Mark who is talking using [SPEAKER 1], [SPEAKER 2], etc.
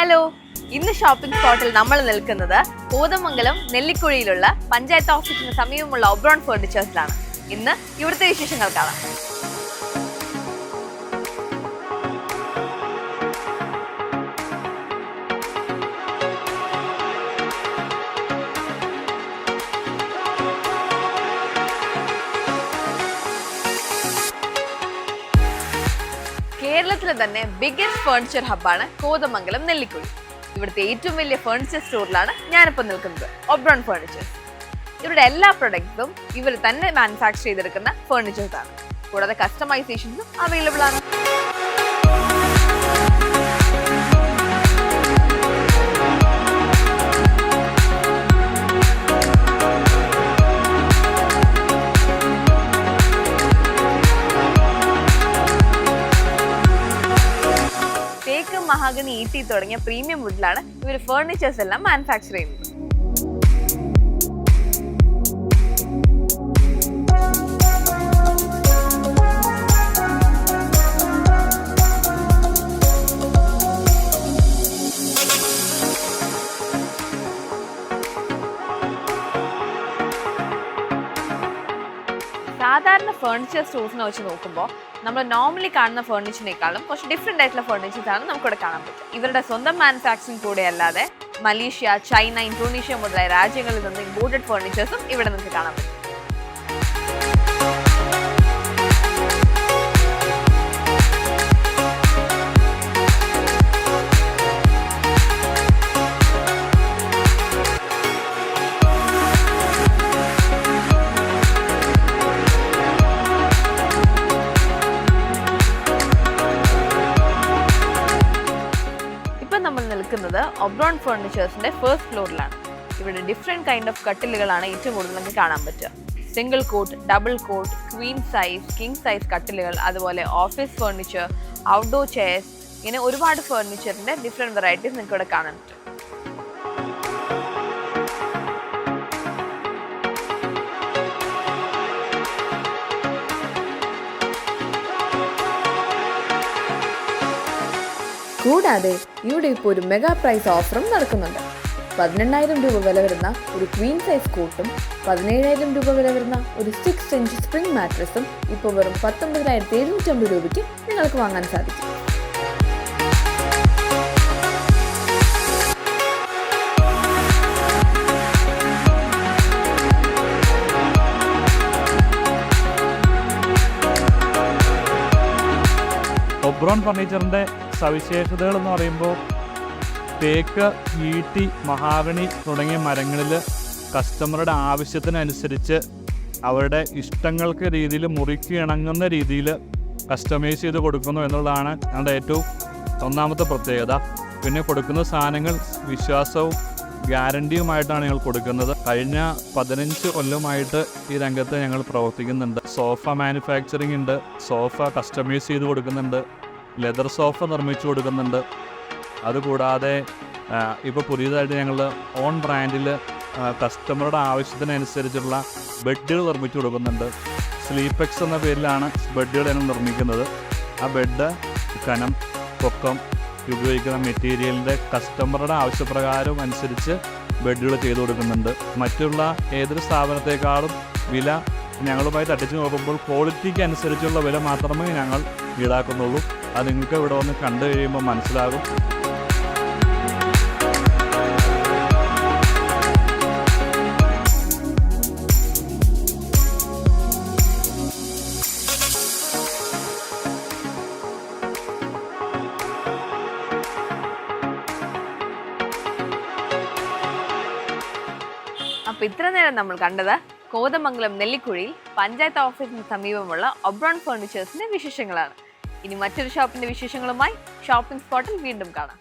[SPEAKER 1] Hello. ഇന്ന് shopping സ്പോട്ടിൽ നമ്മൾ നിൽക്കുന്നത് കോതമംഗലം നെല്ലിക്കുഴിയിലുള്ള പഞ്ചായത്ത് ഓഫീസിന് സമീപമുള്ള ഒബ്രോൺ ഫേർണിച്ചേഴ്സിലാണ്. ഇന്ന് ഇവിടുത്തെ വിശേഷങ്ങൾ കാണാം. കേരളത്തിലെ തന്നെ ബിഗ്ഗസ്റ്റ് ഫേണിച്ചർ ഹബ്ബാണ് കോതമംഗലം നെല്ലിക്കുഴി. ഇവിടുത്തെ ഏറ്റവും വലിയ ഫേണിച്ചർ സ്റ്റോറിലാണ് ഞാനിപ്പോൾ നിൽക്കുന്നത്. ഒബ്രോൺ ഫേണിച്ചർ ഇവരുടെ എല്ലാ പ്രൊഡക്റ്റും ഇവർ തന്നെ മാനുഫാക്ചർ ചെയ്തെടുക്കുന്ന ഫേണിച്ചേഴ്സാണ് കൂടാതെ കസ്റ്റമൈസേഷൻസും അവൈലബിൾ ആണ്. തേക്ക് മഹാഗണി ഈട്ടി തുടങ്ങിയ പ്രീമിയം വുഡിലാണ് ഇവർ ഫേർണിച്ചേഴ്സ് എല്ലാം മാനുഫാക്ചർ ചെയ്യുന്നത്. സാധാരണ ഫേർണിച്ചർ സ്റ്റോഴ്സിനെ വെച്ച് നോക്കുമ്പോൾ നമ്മൾ നോർമലി കാണുന്ന ഫേർണിച്ചറിനേക്കാളും കുറച്ച് ഡിഫറെന്റ് ആയിട്ടുള്ള ഫേർണിച്ചേഴ്സ് ആണ് നമുക്കിവിടെ കാണാൻ പറ്റും ഇവരുടെ സ്വന്തം മാനുഫാക്ചറിങ് കൂടെ അല്ലാതെ മലേഷ്യ ചൈന ഇന്തോനേഷ്യ മുതലായ രാജ്യങ്ങളിൽ നിന്ന് ഇമ്പോർട്ടഡ് ഫേർണിച്ചേഴ്സും ഇവിടെ നമുക്ക് കാണാൻ പറ്റും. നിൽക്കുന്നത് ഒബ്രോൺ ഫർണിച്ചേഴ്സിന്റെ ഫസ്റ്റ് ഫ്ലോറിലാണ് ഇവിടെ ഡിഫറെന്റ് കൈൻഡ് ഓഫ് കട്ടിലുകളാണ് ഏറ്റവും കൂടുതൽ നമുക്ക് കാണാൻ പറ്റുക. Single cot double cot queen size king size കട്ടിലുകൾ അതുപോലെ ഓഫീസ് ഫർണിച്ചർ ഔട്ട്ഡോർ ചെയർസ് ഇങ്ങനെ ഒരുപാട് ഫർണിച്ചറിന്റെ ഡിഫറെന്റ് വെറൈറ്റീസ് നിങ്ങൾക്ക് ഇവിടെ കാണാൻ പറ്റും.
[SPEAKER 2] കൂടാതെ ഇവിടെ ഇപ്പോൾ ഒരു മെഗാ പ്രൈസ് ഓഫറും നടക്കുന്നുണ്ട്. പതിനെണ്ണായിരം രൂപ വില വരുന്ന ഒരു ക്വീൻ സൈസ് കോട്ടും പതിനേഴായിരം രൂപ വില വരുന്ന ഒരു സിക്സ് ഇഞ്ച് സ്പ്രിംഗ് മാട്രസും ഇപ്പോൾ വെറും പത്തൊമ്പതിനായിരത്തി എഴുന്നൂറ്റമ്പത് രൂപയ്ക്ക് നിങ്ങൾക്ക് വാങ്ങാൻ സാധിക്കും.
[SPEAKER 3] ഒബ്രോൺ ഫർണിച്ചറിന്റെ സവിശേഷതകൾ എന്ന് പറയുമ്പോൾ തേക്ക് ഈട്ടി മഹാവണി തുടങ്ങിയ മരങ്ങളിൽ കസ്റ്റമറുടെ ആവശ്യത്തിനനുസരിച്ച് അവരുടെ ഇഷ്ടങ്ങൾക്ക് രീതിയിൽ മുറിക്ക് ഇണങ്ങുന്ന രീതിയിൽ കസ്റ്റമൈസ് ചെയ്ത് കൊടുക്കുന്നു എന്നുള്ളതാണ് ഞങ്ങളുടെ ഏറ്റവും ഒന്നാമത്തെ പ്രത്യേകത. പിന്നെ കൊടുക്കുന്ന സാധനങ്ങൾ വിശ്വാസവും ഗ്യാരണ്ടിയുമായിട്ടാണ് ഞങ്ങൾ കൊടുക്കുന്നത്. കഴിഞ്ഞ പതിനഞ്ച് കൊല്ലമായിട്ട് ഈ രംഗത്ത് ഞങ്ങൾ പ്രവർത്തിക്കുന്നുണ്ട്. സോഫ മാനുഫാക്ചറിംഗ് ഉണ്ട്. സോഫ കസ്റ്റമൈസ് ചെയ്ത് കൊടുക്കുന്നുണ്ട്. ലെതർ സോഫ നിർമ്മിച്ചു കൊടുക്കുന്നുണ്ട്. അതുകൂടാതെ ഇപ്പോൾ പുതിയതായിട്ട് ഞങ്ങൾ ഓൺ ബ്രാൻഡിൽ കസ്റ്റമറുടെ ആവശ്യത്തിനനുസരിച്ചുള്ള ബെഡുകൾ നിർമ്മിച്ചു കൊടുക്കുന്നുണ്ട്. സ്ലീപ്പെക്സ് എന്ന പേരിലാണ് ബെഡുകൾ ഞങ്ങൾ നിർമ്മിക്കുന്നത്. ആ ബെഡ് കനം പൊക്കം ഉപയോഗിക്കുന്ന മെറ്റീരിയലിന്റെ കസ്റ്റമറുടെ ആവശ്യപ്രകാരം അനുസരിച്ച് ബെഡുകൾ ചെയ്തു കൊടുക്കുന്നുണ്ട്. മറ്റുള്ള ഏതൊരു സ്ഥാപനത്തെക്കാളും വില ഞങ്ങളുമായി തട്ടിച്ച് നോക്കുമ്പോൾ ക്വാളിറ്റിക്ക് അനുസരിച്ചുള്ള വില മാത്രമേ ഞങ്ങൾ ഈടാക്കുന്നുള്ളൂ. അത് നിങ്ങൾക്ക് ഇവിടെ വന്ന് കണ്ടു കഴിയുമ്പോൾ മനസ്സിലാകും.
[SPEAKER 1] അപ്പൊ ഇത്ര നേരം നമ്മൾ കണ്ടത് കോതമംഗലം നെല്ലിക്കുഴിയിൽ പഞ്ചായത്ത് ഓഫീസിന് സമീപമുള്ള ഒബ്രോൺ ഫർണിച്ചേഴ്സിന്റെ വിശേഷങ്ങളാണ്. ഇനി മറ്റൊരു ഷോപ്പിന്റെ വിശേഷങ്ങളുമായി ഷോപ്പിംഗ് സ്പോട്ടിൽ വീണ്ടും കാണാം.